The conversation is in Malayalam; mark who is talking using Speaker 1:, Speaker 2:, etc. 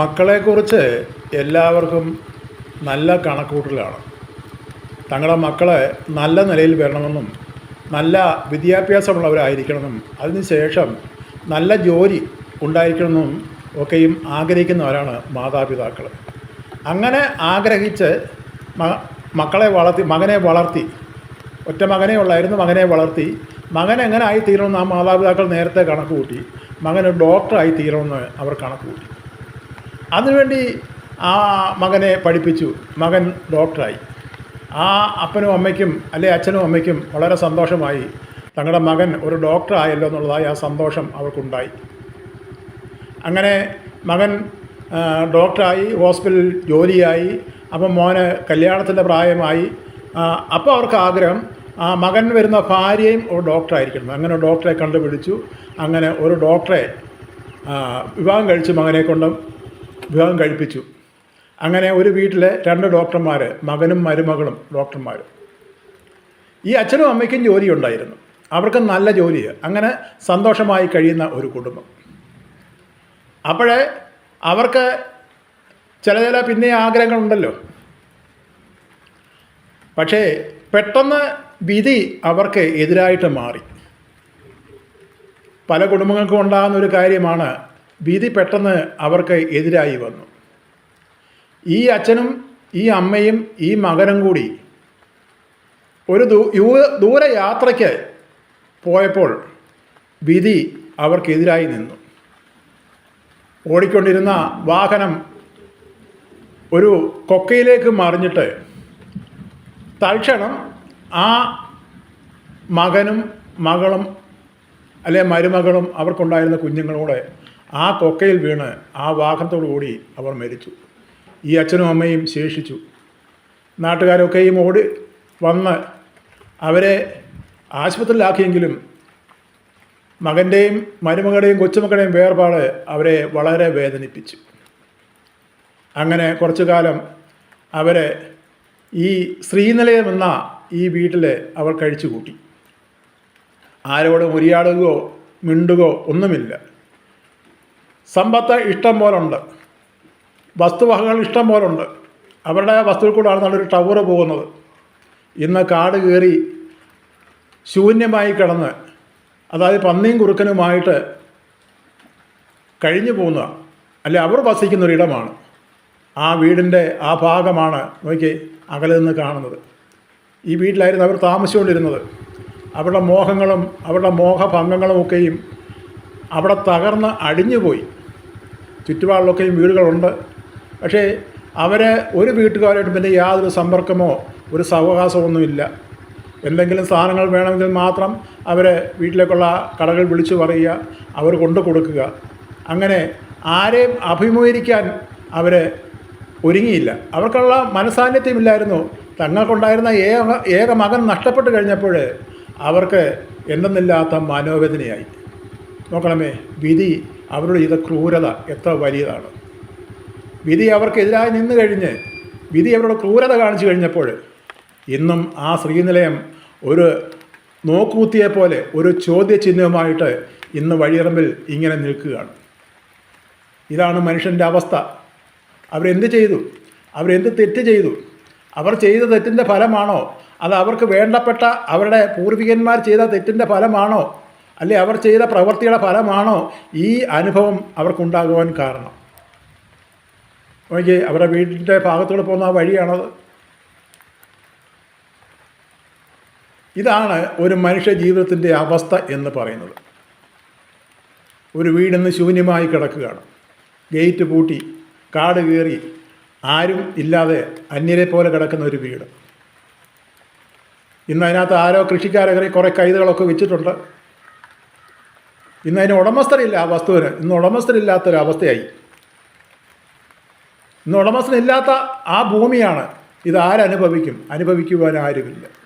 Speaker 1: മക്കളെക്കുറിച്ച് എല്ലാവർക്കും നല്ല കണക്കൂട്ടലാണ്. തങ്ങളുടെ മക്കളെ നല്ല നിലയിൽ വരണമെന്നും നല്ല വിദ്യാഭ്യാസമുള്ളവരായിരിക്കണമെന്നും അതിനുശേഷം നല്ല ജോലി ഉണ്ടായിരിക്കണമെന്നും ഒക്കെയും ആഗ്രഹിക്കുന്നവരാണ് മാതാപിതാക്കൾ അങ്ങനെ ആഗ്രഹിച്ച് മക്കളെ വളർത്തി മകനെ വളർത്തി ഒറ്റ മകനേ ഉള്ളായിരുന്നു മകനെ വളർത്തി. മകൻ എങ്ങനെ ആയിത്തീരണമെന്ന് ആ മാതാപിതാക്കൾ നേരത്തെ കണക്ക് കൂട്ടി മകൻ ഡോക്ടറായി തീരണമെന്ന് അവർ കണക്ക് കൂട്ടി അതിനുവേണ്ടി ആ മകനെ പഠിപ്പിച്ചു. മകൻ ഡോക്ടറായി. ആ അപ്പനും അമ്മയ്ക്കും അല്ലെ അച്ഛനും അമ്മയ്ക്കും വളരെ സന്തോഷമായി. തങ്ങളുടെ മകൻ ഒരു ഡോക്ടറായല്ലോ എന്നുള്ളതായി ആ സന്തോഷം അവർക്കുണ്ടായി. അങ്ങനെ മകൻ ഡോക്ടറായി ഹോസ്പിറ്റലിൽ ജോലിയായി. അപ്പം മോന് കല്യാണത്തിന്റെ പ്രായമായി. അപ്പോൾ അവർക്ക് ആഗ്രഹം ആ മകൻ വരുന്ന ഭാര്യയും ഒരു ഡോക്ടറായിരിക്കണം. അങ്ങനെ ഡോക്ടറെ കണ്ടുപിടിച്ചു. അങ്ങനെ ഒരു ഡോക്ടറെ വിവാഹം കഴിച്ച് മകനെ കൊണ്ട് വിവാഹം കഴിപ്പിച്ചു. അങ്ങനെ ഒരു വീട്ടിലെ രണ്ട് ഡോക്ടർമാർ മകനും മരുമകളും ഡോക്ടർമാർ ഈ അച്ഛനും അമ്മയ്ക്കും ജോലി ഉണ്ടായിരുന്നു അവർക്ക് നല്ല ജോലിയാണ് അങ്ങനെ സന്തോഷമായി കഴിയുന്ന ഒരു കുടുംബം. അപ്പോഴേ അവർക്ക് ചില ചില പിന്നെ ആഗ്രഹങ്ങളുണ്ടല്ലോ. പക്ഷേ പെട്ടെന്ന് വിധി അവർക്ക് എതിരായിട്ട് മാറി. പല കുടുംബങ്ങൾക്കും ഉണ്ടാകുന്ന ഒരു കാര്യമാണ് വിധി പെട്ടെന്ന് അവർക്ക് എതിരായി വന്നു. ഈ അച്ഛനും ഈ അമ്മയും ഈ മകനും കൂടി ഒരു ദൂരയാത്രയ്ക്ക് പോയപ്പോൾ വിധി അവർക്കെതിരായി നിന്നു. ഓടിക്കൊണ്ടിരുന്ന വാഹനം ഒരു കൊക്കയിലേക്ക് മറിഞ്ഞിട്ട് തൽക്ഷണം ആ മകനും മകളും അല്ലെ മരുമകളും അവർക്കുണ്ടായിരുന്ന കുഞ്ഞുങ്ങളൂടെ ആ തൊക്കയിൽ വീണ് ആ വാഹനത്തോടു കൂടി അവർ മരിച്ചു. ഈ അച്ഛനും അമ്മയും ശേഷിച്ചു. നാട്ടുകാരൊക്കെയും ഓടി വന്ന് അവരെ ആശുപത്രിയിലാക്കിയെങ്കിലും മകന്റെയും മരുമകളുടെയും കൊച്ചുമക്കളുടെയും വേർപാട് അവരെ വളരെ വേദനിപ്പിച്ചു. അങ്ങനെ കുറച്ചു കാലം അവരെ ഈ ശ്രീനിലയം എന്ന ഈ വീട്ടിൽ അവർ കഴിച്ചു കൂട്ടി. ആരോടും ഉരിയാടുകയോ മിണ്ടുകയോ ഒന്നുമില്ല. സമ്പത്ത് ഇഷ്ടം പോലുണ്ട്. വസ്തുവകകൾ ഇഷ്ടം പോലുണ്ട്. അവരുടെ വസ്തുവിൽ കൂടാണ് നല്ലൊരു ടവർ പോകുന്നത്. ഇന്ന് കാട് കയറി ശൂന്യമായി കിടന്ന് അതായത് പന്നിയും കുറുക്കനുമായിട്ട് കഴിഞ്ഞു പോകുന്ന അല്ലെ അവർ വസിക്കുന്ന ഒരിടമാണ് ആ വീടിന്റെ ആ ഭാഗമാണ് നോക്കി അകലെ നിന്ന് കാണുന്നത്. ഈ വീട്ടിലായിരുന്നു അവർ താമസിച്ചുകൊണ്ടിരുന്നത്. അവരുടെ മോഹങ്ങളും അവരുടെ മോഹഭംഗങ്ങളും ഒക്കെയും അവിടെ തകർന്ന് അടിഞ്ഞുപോയി. ചുറ്റുപാടിലൊക്കെയും വീടുകളുണ്ട്. പക്ഷേ അവരെ ഒരു വീട്ടുകാരായിട്ട് പിന്നെ യാതൊരു സമ്പർക്കമോ ഒരു സഹവാസമൊന്നുമില്ല. എന്തെങ്കിലും സാധനങ്ങൾ വേണമെങ്കിൽ മാത്രം അവരെ വീട്ടിലേക്കുള്ള കടകൾ വിളിച്ചു പറയുക അവർ കൊണ്ടു കൊടുക്കുക. അങ്ങനെ ആരെയും അഭിമുഖീകരിക്കാൻ അവരെ ഒരുങ്ങിയില്ല. അവർക്കുള്ള മനസാന്നിധ്യമില്ലായിരുന്നു. തങ്ങൾക്കുണ്ടായിരുന്ന ഏക ഏക മകൻ നഷ്ടപ്പെട്ട് കഴിഞ്ഞപ്പോൾ അവർക്ക് എന്തെന്നില്ലാത്ത മനോവേദനയായി. നോക്കണമേ വിധി അവരുടെ ചെയ്ത ക്രൂരത എത്ര വലിയതാണ്. വിധി അവർക്കെതിരായി നിന്ന് കഴിഞ്ഞ് വിധി അവരുടെ ക്രൂരത കാണിച്ചു കഴിഞ്ഞപ്പോൾ ഇന്നും ആ ശ്രീനിലയം ഒരു നോക്കൂത്തിയെ പോലെ ഒരു ചോദ്യചിഹ്നവുമായിട്ട് ഇന്ന് വഴിയറമ്പിൽ ഇങ്ങനെ നിൽക്കുകയാണ്. ഇതാണ് മനുഷ്യന്റെ അവസ്ഥ. അവരെന്ത് ചെയ്തു? അവരെന്ത് തെറ്റ് ചെയ്തു? അവർ ചെയ്ത തെറ്റിന്റെ ഫലമാണോ? അത് അവർക്ക് വേണ്ടപ്പെട്ട അവരുടെ പൂർവികന്മാർ ചെയ്ത തെറ്റിന്റെ ഫലമാണോ? അല്ലെ അവർ ചെയ്ത പ്രവൃത്തിയുടെ ഫലമാണോ ഈ അനുഭവം അവർക്കുണ്ടാകുവാൻ കാരണം? അല്ലെങ്കിൽ അവരുടെ വീടിന്റെ ഭാഗത്തൂടെ പോകുന്ന ആ വഴിയാണത്. ഇതാണ് ഒരു മനുഷ്യ ജീവിതത്തിന്റെ അവസ്ഥ എന്ന് പറയുന്നത്. ഒരു വീടിന്ന് ശൂന്യമായി കിടക്കുകയാണ്. ഗേറ്റ് പൂട്ടി കാട് കയറി ആരും ഇല്ലാതെ അന്യരെ പോലെ കിടക്കുന്ന ഒരു വീട്. ഇന്ന് അതിനകത്ത് ആരോ കൃഷിക്കാരെ കുറേ കൈതുകളൊക്കെ വെച്ചിട്ടുണ്ട് ഇന്ന് അതിന് ഉടമസ്ഥരില്ല ആ വസ്തുവിന്. ഇന്ന് ഉടമസ്ഥരില്ലാത്തൊരവസ്ഥയായി. ഇന്ന് ഉടമസ്ഥനില്ലാത്ത ആ ഭൂമിയാണ്. ഇത് ആരനുഭവിക്കും? അനുഭവിക്കുവാൻ ആരുമില്ല